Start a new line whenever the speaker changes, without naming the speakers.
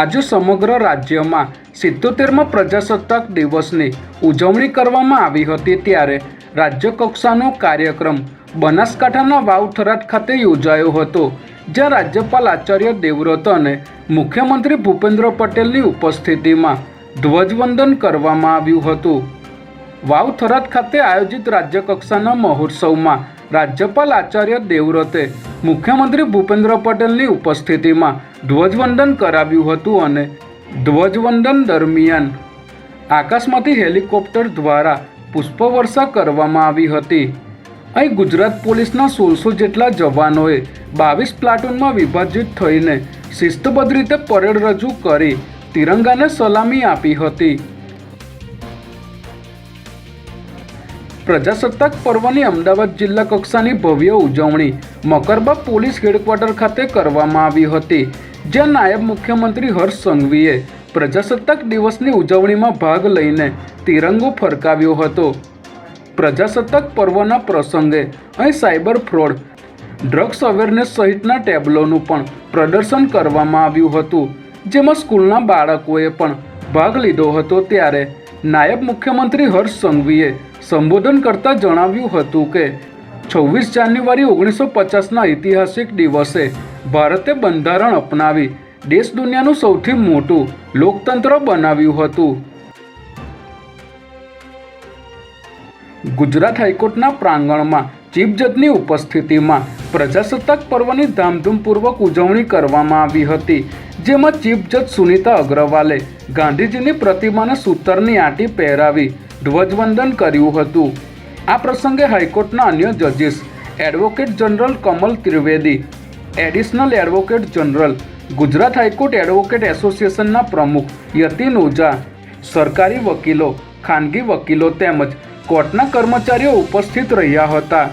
આજે સમગ્ર રાજ્યમાં સિત્તોતેરમાં પ્રજાસત્તાક દિવસની ઉજવણી કરવામાં આવી હતી ત્યારે રાજ્યકક્ષાનો કાર્યક્રમ બનાસકાંઠાના વાવ થરાદ ખાતે યોજાયો હતો, જ્યાં રાજ્યપાલ આચાર્ય દેવવ્રત અને મુખ્યમંત્રી ભૂપેન્દ્ર પટેલની ઉપસ્થિતિમાં ધ્વજવંદન કરવામાં આવ્યું હતું. વાવ થરાદ ખાતે આયોજિત રાજ્યકક્ષાના મહોત્સવમાં રાજ્યપાલ આચાર્ય દેવવ્રતે મુખ્યમંત્રી ભૂપેન્દ્ર પટેલની ઉપસ્થિતિમાં ધ્વજવંદન કરાવ્યું હતું અને ધ્વજવંદન દરમિયાન આકાશમાંથી હેલિકોપ્ટર દ્વારા પુષ્પવર્ષા કરવામાં આવી હતી. અહીં ગુજરાત પોલીસના સોળસો જેટલા જવાનોએ બાવીસ પ્લાટૂનમાં વિભાજિત થઈને શિસ્તબદ્ધ રીતે પરેડ રજૂ કરી તિરંગાને સલામી આપી હતી. પ્રજાસત્તાક પર્વની અમદાવાદ જિલ્લા કક્ષાની ભવ્ય ઉજવણી મકરબા પોલીસ હેડક્વાર્ટર ખાતે કરવામાં આવી હતી, જ્યાં નાયબ મુખ્યમંત્રી હર્ષ સંઘવીએ પ્રજાસત્તાક દિવસની ઉજવણીમાં ભાગ લઈને તિરંગો ફરકાવ્યો હતો. પ્રજાસત્તાક પર્વના પ્રસંગે અહીં સાયબર ફ્રોડ, ડ્રગ્સ અવેરનેસ સહિતના ટેબ્લોનું પણ પ્રદર્શન કરવામાં આવ્યું હતું, જેમાં સ્કૂલના બાળકોએ પણ ભાગ લીધો હતો ત્યારે નાયબ મુખ્યમંત્રી હર્ષ સંઘવીએ સંબોધન કરતા જણાવ્યું હતું કે, છવ્વીસ જાન્યુઆરી ઓગણીસો પચાસના ઐતિહાસિક દિવસે ભારતે બંધારણ અપનાવી દેશ દુનિયાનું સૌથી મોટું લોકતંત્ર બનાવ્યું હતું. ગુજરાત હાઈકોર્ટના પ્રાંગણમાં ચીફ જજની ઉપસ્થિતિમાં પ્રજાસત્તાક પર્વની ધામધૂમપૂર્વક ઉજવણી કરવામાં આવી હતી, જેમાં ચીફ જજ સુનીતા અગ્રવાલે ગાંધીજીની પ્રતિમાને સૂતરની આંટી પહેરાવી ધ્વજવંદન કર્યું હતું. આ પ્રસંગે હાઈકોર્ટના અન્ય જજીસ advocate general Kamal Trivedi, additional advocate general Gujarat high court advocate એસોસિએશનના પ્રમુખ યતિન ઓઝા સરકારી વકીલો, ખાનગી વકીલો તેમજ કોર્ટના કર્મચારીઓ ઉપસ્થિત રહ્યા હતા.